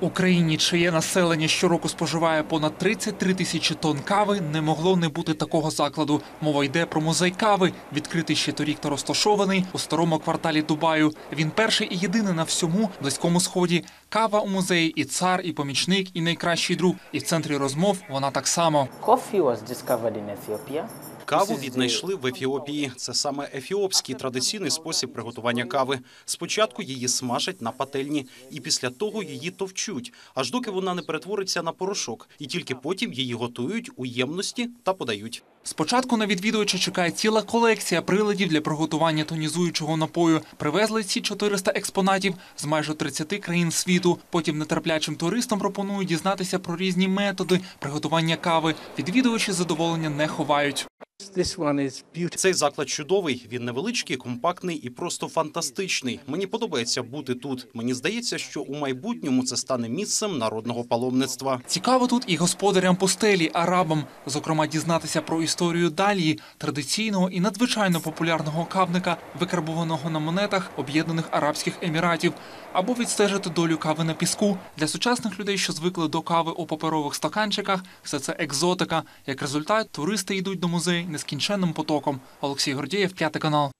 Україні, чиє населення щороку споживає понад 33 тисячі тонн кави, не могло не бути такого закладу. Мова йде про музей кави, відкритий ще торік та розташований у старому кварталі Дубаю. Він перший і єдиний на всьому близькому сході. Кава у музеї і цар, і помічник, і найкращий друг. І в центрі розмов вона так само. Coffee was discovered in Ethiopia. Каву віднайшли в Ефіопії. Це саме ефіопський традиційний спосіб приготування кави. Спочатку її смажать на пательні, і після того її товчуть, аж доки вона не перетвориться на порошок, і тільки потім її готують у ємності та подають. Спочатку на відвідувача чекає ціла колекція приладів для приготування тонізуючого напою. Привезли ці 400 експонатів з майже 30 країн світу. Потім нетерплячим туристам пропонують дізнатися про різні методи приготування кави. Відвідувачі задоволення не ховають. This one. Цей заклад чудовий. Він невеличкий, компактний і просто фантастичний. Мені подобається бути тут. Мені здається, що у майбутньому це стане місцем народного паломництва. Цікаво тут і господарям пустелі, арабам, зокрема, дізнатися про історію Далії, традиційного і надзвичайно популярного кавника, викарбованого на монетах Об'єднаних Арабських Еміратів, або відстежити долю кави на піску. Для сучасних людей, що звикли до кави у паперових стаканчиках, все це екзотика. Як результат, туристи йдуть до музею нескінченним потоком. Олексій Гордієв, п'ятий канал.